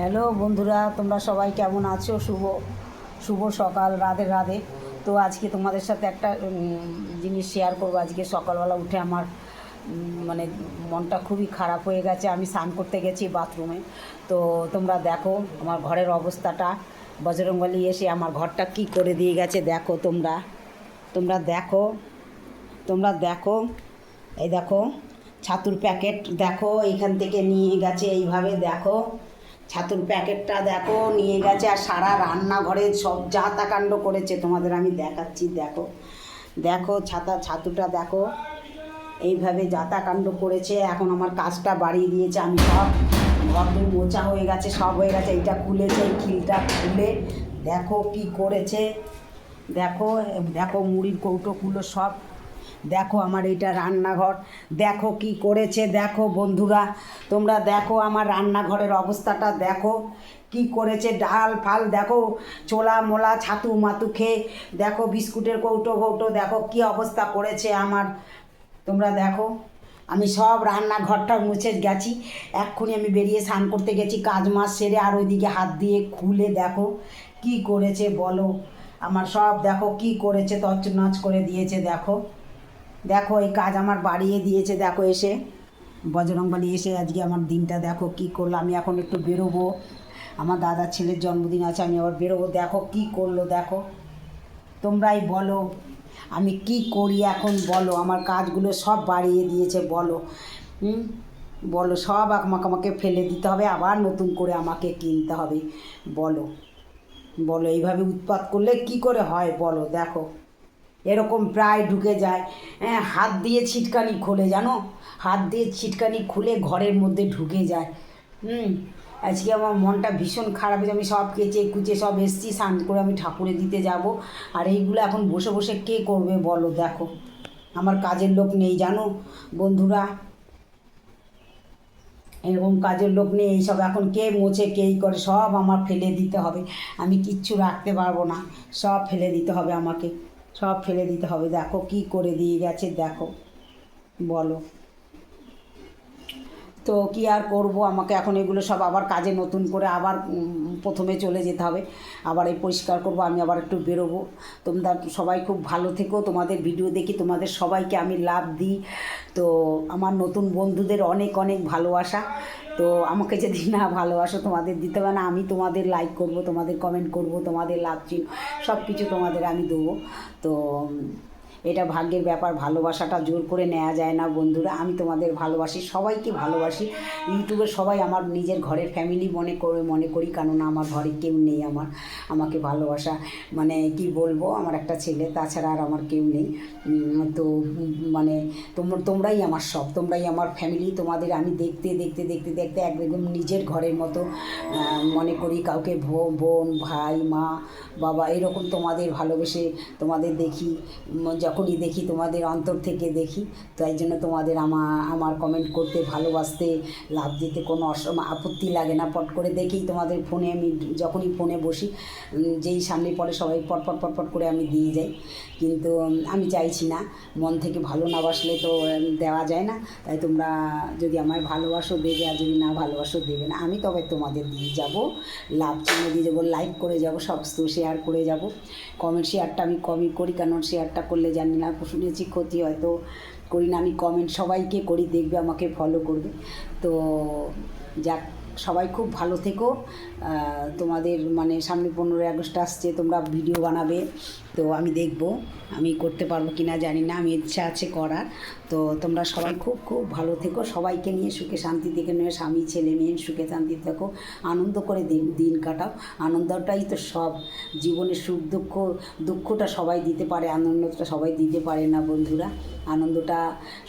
Hello বন্ধুরা, তোমরা সবাই কেমন আছো? শুভ শুভ সকাল, রাধে রাধে। তো আজকে তোমাদের সাথে একটা জিনিস শেয়ার করব। আজকে সকালবেলা উঠে আমার মানে মনটা খুবই খারাপ হয়ে গেছে। আমি স্নান করতে গেছি বাথরুমে তো তোমরা দেখো আমার ঘরের অবস্থাটা। বজরংবলী এসে আমার ঘরটা কি করে দিয়ে গেছে দেখো তোমরা। তোমরা দেখো তোমরা দেখো। এই দেখো, ছাতুর প্যাকেট দেখো, এইখান থেকে নিয়ে গেছে এইভাবে দেখো। ছাতুর প্যাকেটটা দেখো, নিয়ে গেছে আর সারা রান্নাঘরে সব যাতাকাণ্ড করেছে তোমাদের, আমি দেখাচ্ছি, দেখো। দেখো ছাতা, ছাতুটা দেখো। এইভাবে যাতাকাণ্ড করেছে, এখন আমার কাজটা বাড়িয়ে দিয়েছে, আমি সব ঘরদুর মোচা হয়ে গেছে, সব হয়ে গেছে, এইটা খুলেছে, এই খিলটা খুলে। দেখো কি করেছে, দেখো দেখো মুড়ির কৌটোগুলো সব দেখো আমার এটা রান্নাঘর, দেখো কি করেছে, দেখো বন্ধুরা, তোমরা দেখো আমার রান্নাঘরের অবস্থাটা, দেখো কি করেছে, ডাল ফাল, দেখো ছোলা, মোলা, ছাতু, মাতু খেয়ে, দেখো বিস্কুটের কৌটো কৌটো, দেখো কি অবস্থা করেছে আমার। তোমরা দেখো, আমি সব রান্নাঘরটা মুছে গেছি, এক্ষুনি আমি বেরিয়ে স্নান করতে গেছি, কাজ মাস সেরে আর ওইদিকে হাত দিয়ে খুলে দেখো কি করেছে, বলো। আমার সব দেখো কি করেছে, তছনছ করে দিয়েছে, দেখো। দেখো, এই কাজ আমার বাড়িয়ে দিয়েছে, দেখো এসে। বজরংবালি এসে আজকে আমার দিনটা দেখো কি করল। আমি এখন একটু বেরোবো। আমার দাদার ছেলের জন্মদিন আছে, আমি আবার বেরোবো। দেখো কি করল, দেখো। তোমরাই বলো, আমি কি করি এখন বলো। আমার কাজগুলো সব বাড়িয়ে দিয়েছে, বলো। হুম? বলো, সব আমাকে আমাকে ফেলে দিতে হবে, আবার নতুন করে আমাকে কিনতে হবে। বলো। বলো, এইভাবে উৎপাত করলে কি করে হয়? বলো, দেখো। এরকম প্রায় ঢুকে যায়। হ্যাঁ হাত দিয়ে ছিটকানি খোলে, জানো? হাত দিয়ে ছিটকানি খুলে ঘরের মধ্যে ঢুকে যায়। হুম, আজকে আমার মনটা ভীষণ খারাপ হয়েছে। আমি সব কেচে কুচে সব এসছি, স্নান করে আমি ঠাকুরে দিতে যাব। আর এইগুলো এখন বসে বসে কে করবে বলো, দেখো। আমার কাজের লোক নেই, জানো? বন্ধুরা, এরকম কাজের লোক নেই এইসব এখন কে মোছে কেই করে, সব আমার ফেলে দিতে হবে। আমি কিচ্ছু রাখতে পারব না, সব ফেলে দিতে হবে আমাকে। সব ফেলে দিতে হবে। দেখো কি করে দিয়ে গেছে দেখো। বলো। তো কি আর করব? আমাকে এখন এগুলো সব আবার কাজে নতুন করে আবার প্রথমে চলে যেতে হবে। আবার এই পরিষ্কার করব, আমি আবার একটু বেরোবো। তোমরা সবাই খুব ভালো থেকো। তোমাদের ভিডিও দেখি তোমাদের সবাইকে আমি লাভ দিই। তো আমার নতুন বন্ধুদের অনেক অনেক ভালোবাসা। তো আমাকে যদি না ভালোবাসো, তোমাদের দিতে হবে না। আমি তোমাদের লাইক করব, তোমাদের কমেন্ট করব, তোমাদের লাভ চিন সব কিছু তোমাদের আমি দেবো। তো এটা ভাগ্যের ব্যাপার, ভালোবাসাটা জোর করে নেওয়া যায় না বন্ধুরা। আমি তোমাদের ভালোবাসি, সবাইকে ভালোবাসি। ইউটিউবে সবাই আমার নিজের ঘরের ফ্যামিলি মনে করে, মনে করি, কেননা আমার ঘরে কেউ নেই আমার, আমাকে ভালোবাসা। মানে কি বলব, আমার একটা ছেলে, তাছাড়া আর আমার কেউ নেই। তো মানে তোমরা তোমরাই আমার সব, তোমরাই আমার ফ্যামিলি তোমাদের আমি দেখতে দেখতে দেখতে দেখতে একদম নিজের ঘরের মতো মনে করি কাউকে বোন, ভাই, মা, বাবা এরকম তোমাদের ভালোবেসে তোমাদের দেখি যখনই দেখি তোমাদের অন্তর থেকে দেখি, তাই জন্য তোমাদের আমার আমার কমেন্ট করতে ভালোবাসতে, লাভ দিতে কোনো আপত্তি লাগে না, পট করে দেখেই তোমাদের ফোনে আমি যখনই ফোনে বসি যেই সামনে পড়ে সবাই পট পট পট পট করে আমি দিয়ে যাই, কিন্তু আমি চাইছি না, মন থেকে ভালো না বাসলে তো দেওয়া যায় না। তাই তোমরা যদি আমায় ভালোবাসো দেবে আর যদি না ভালোবাসো, দেবে না। আমি তবে তোমাদের দিয়ে যাব। লাভ চিহ্ন দিয়ে যাব লাইক করে যাব, সব শেয়ার করে যাব। কমেন্ট শেয়ারটা আমি কমই করি, কারণ শেয়ারটা করলে জানি না শুনেছি ক্ষতি হয়তো করি না। আমি কমেন্ট সবাইকে করি, দেখবে, আমাকে ফলো করবে। তো যাক সবাই খুব ভালো থেকো। তোমাদের মানে সামনে পনেরোই আগস্ট আসছে, তোমরা ভিডিও বানাবে, তো আমি দেখব, আমি করতে পারব কি না জানি না, আমি ইচ্ছা আছে করার। তো তোমরা সবাই খুব খুব ভালো থেকো। সবাইকে নিয়ে সুখে শান্তি থেকে নিয়ে স্বামী, ছেলে, মেয়ে সুখে শান্তি থাকো। আনন্দ করে দিন দিন কাটাও। আনন্দটাই তো সব। জীবনে সুখ, দুঃখ, দুঃখটা সবাই দিতে পারে, আনন্দটা সবাই দিতে পারে না বন্ধুরা। আনন্দটা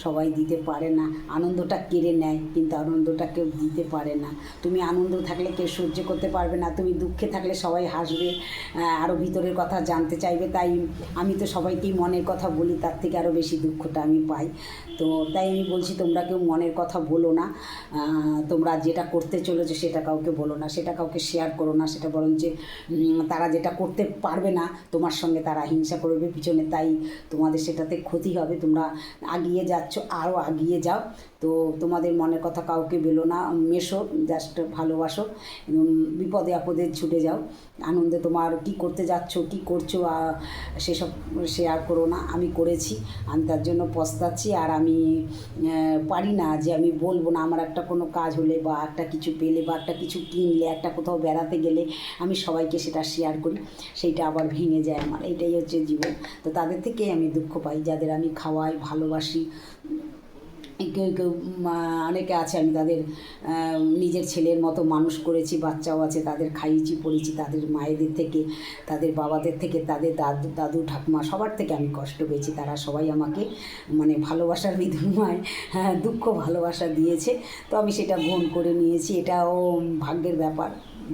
সবাই দিতে পারে না। আনন্দটা কেড়ে নেয়, কিন্তু আনন্দটা কেউ দিতে পারে না। তুমি আনন্দ থাকলে কেউ সহ্য করতে পারবে না। তুমি দুঃখে থাকলে সবাই হাসবে আরও ভিতরের কথা জানতে চাইবে। তাই আমি তো সবাইকেই মনের কথা বলি, তার থেকে আরও বেশি দুঃখটা আমি পাই। তো তাই আমি বলছি, তোমরা কেউ মনের কথা বলো না। তোমরা যেটা করতে চলেছো সেটা কাউকে বলো না, সেটা কাউকে শেয়ার করো না, সেটা বরং যে তারা যেটা করতে পারবে না, তোমার সঙ্গে তারা হিংসা করবে, পিছনে তাই তোমাদের সেটাতে ক্ষতি হবে। তোমরা আগিয়ে যাচ্ছ আরও আগিয়ে যাও। তো তোমাদের মনের কথা কাউকে বেলো না, মেশো জাস্ট ভালোবাসো বিপদে আপদে ছুটে যাও। আনন্দে তোমার কি করতে যাচ্ছ, কি করছ সেসব শেয়ার করো না, আমি করেছি, আমি তার জন্য পস্তাচ্ছি। আর আমি পারি না যে আমি বলব না, আমার একটা কোনো কাজ হলে বা একটা কিছু পেলে বা একটা কিছু কিনলে, একটা কোথাও বেড়াতে গেলে আমি সবাইকে সেটা শেয়ার করি, সেইটা আবার ভেঙে যায় আমার। এটাই হচ্ছে জীবন। তো তাদের থেকেই আমি দুঃখ পাই, যাদের আমি খাওয়াই, ভালোবাসি কেউ কেউ অনেকে আছে আমি তাদের নিজের ছেলের মতো মানুষ করেছি বাচ্চাও আছে তাদের খাইয়েছি পড়েছি তাদের মায়েদের থেকে তাদের বাবাদের থেকে তাদের দাদু দাদু ঠাকুমা সবার থেকে আমি কষ্ট পেয়েছি। তারা সবাই আমাকে মানে ভালোবাসার বিনিময়ে হ্যাঁ, দুঃখ ভালোবাসা দিয়েছে। তো আমি সেটা গ্রহণ করে নিয়েছি। এটাও ভাগ্যের ব্যাপার।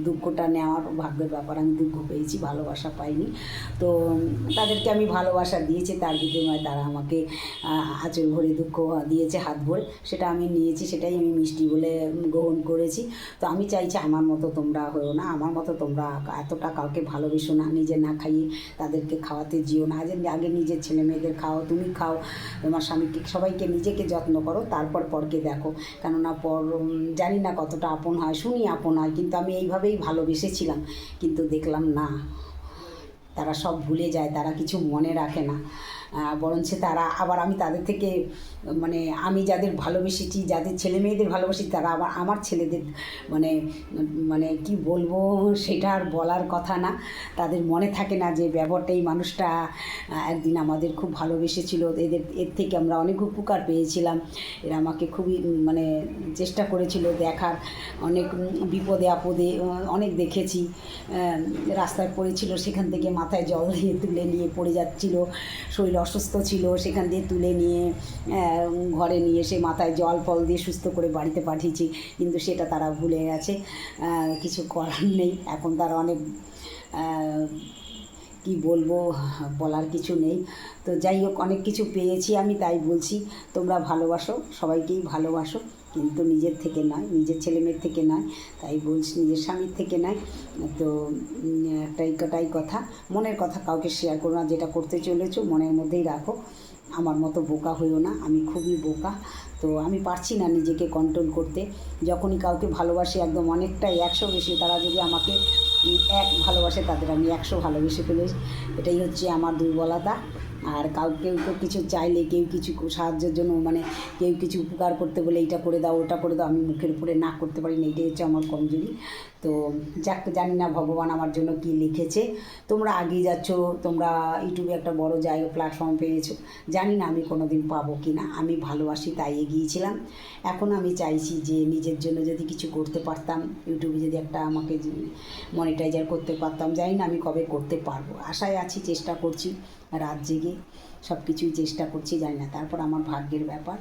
দুঃখটা নেওয়ার ভাগ্যের ব্যাপার, আমি দুঃখ পেয়েছি, ভালোবাসা পাইনি। তো তাদেরকে আমি ভালোবাসা দিয়েছি, তার বিনিময়ে তারা আমাকে আঁচল ভরে দুঃখ দিয়েছে, হাত ভরে। সেটা আমি নিয়েছি, সেটাই আমি মিষ্টি বলে গ্রহণ করেছি। তো আমি চাইছি আমার মতো তোমরা হয়েও না, আমার মতো তোমরা এতটা কাউকে ভালোবেসো না, নিজে না খাইয়ে তাদেরকে খাওয়াতে যেও না। আগে আগে নিজের ছেলে মেয়েদের খাও তুমি খাও, তোমার স্বামীকে, সবাইকে নিজেকে যত্ন করো, তারপর পরকে দেখো। কেননা পর জানি না কতটা আপন হয়, শুনি আপন হয়, কিন্তু আমি এইভাবেই ভালোবেসেছিলাম কিন্তু দেখলাম না। তারা সব ভুলে যায় তারা কিছু মনে রাখে না। বরঞ্চ তারা আবার আমি তাদের থেকে মানে আমি যাদের ভালোবেসেছি, যাদের ছেলে মেয়েদের ভালোবাসি, তারা আবার আমার ছেলেদের মানে মানে কি বলব, সেটা আর বলার কথা না। তাদের মনে থাকে না যে ব্যবহারটা এই মানুষটা একদিন আমাদের খুব ভালোবেসেছিল। এদের, এর থেকে আমরা অনেক উপকার পেয়েছিলাম। এরা আমাকে খুবই মানে চেষ্টা করেছিল দেখার। অনেক বিপদে আপদে অনেক দেখেছি। রাস্তায় পড়েছিল, সেখান থেকে মাথায় জল দিয়ে তুলে নিয়ে পড়ে যাচ্ছিল। শরীর অসুস্থ ছিল, সেখান দিয়ে তুলে নিয়ে ঘরে নিয়ে এসে মাথায় জল ফল দিয়ে সুস্থ করে বাড়িতে পাঠিয়েছি, কিন্তু সেটা তারা ভুলে গেছে। কিছু করার নেই, এখন তারা অনেক কি বলব, বলার কিছু নেই। তো যাই হোক, অনেক কিছু পেয়েছি আমি, তাই বলছি। তোমরা ভালোবাসো, সবাইকেই ভালোবাসো। কিন্তু নিজের থেকে নয়, নিজের ছেলেমেয়ের থেকে নয়, তাই বলছি নিজের স্বামীর থেকে নয়। তো একটাই কটাই কথা, মনের কথা কাউকে শেয়ার করো না, যেটা করতে চলেছো মনের মধ্যেই রাখো। আমার মতো বোকা হইও না, আমি খুবই বোকা। তো আমি পারছি না নিজেকে কন্ট্রোল করতে। যখনই কাউকে ভালোবাসি, একদম অনেকটাই, একশো বেশি, তারা যদি আমাকে এক ভালোবাসে, তাদের আমি একশো ভালোবেসে ফেলেছি। এটাই হচ্ছে আমার দুর্বলতা। আর কাউ, কেউ কেউ কিছু চাইলে, কেউ কিছু সাহায্যের জন্য মানে কেউ কিছু উপকার করতে বলে এইটা করে দাও, ওটা করে দাও, আমি মুখের উপরে না করতে পারি না। এটাই হচ্ছে আমার কমজোরি। তো যাক, জানি না ভগবান আমার জন্য কি লিখেছে। তোমরা আগিয়ে যাচ্ছ, তোমরা ইউটিউবে একটা বড় জায়গা প্ল্যাটফর্ম পেয়েছ। জানি না আমি কোনো দিন পাবো কি না আমি ভালোবাসি, তাই এগিয়েছিলাম। এখন আমি চাইছি যে নিজের জন্য যদি কিছু করতে পারতাম, ইউটিউবে যদি একটা আমাকে মনিটাইজার করতে পারতাম, জানি না আমি কবে করতে পারব। আশায় আছি, চেষ্টা করছি, রাত জেগে সব কিছুই চেষ্টা করছি, জানি না। তারপর আমার ভাগ্যের ব্যাপার।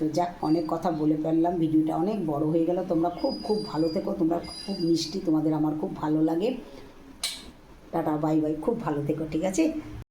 তো যাক, অনেক কথা বলে ফেললাম। ভিডিওটা অনেক বড় হয়ে গেল। তোমরা খুব খুব ভালো থেকো। তোমরা খুব মিষ্টি। তোমাদের আমার খুব ভালো লাগে। Tata, bye bye. খুব ভালো থেকো, ঠিক আছে?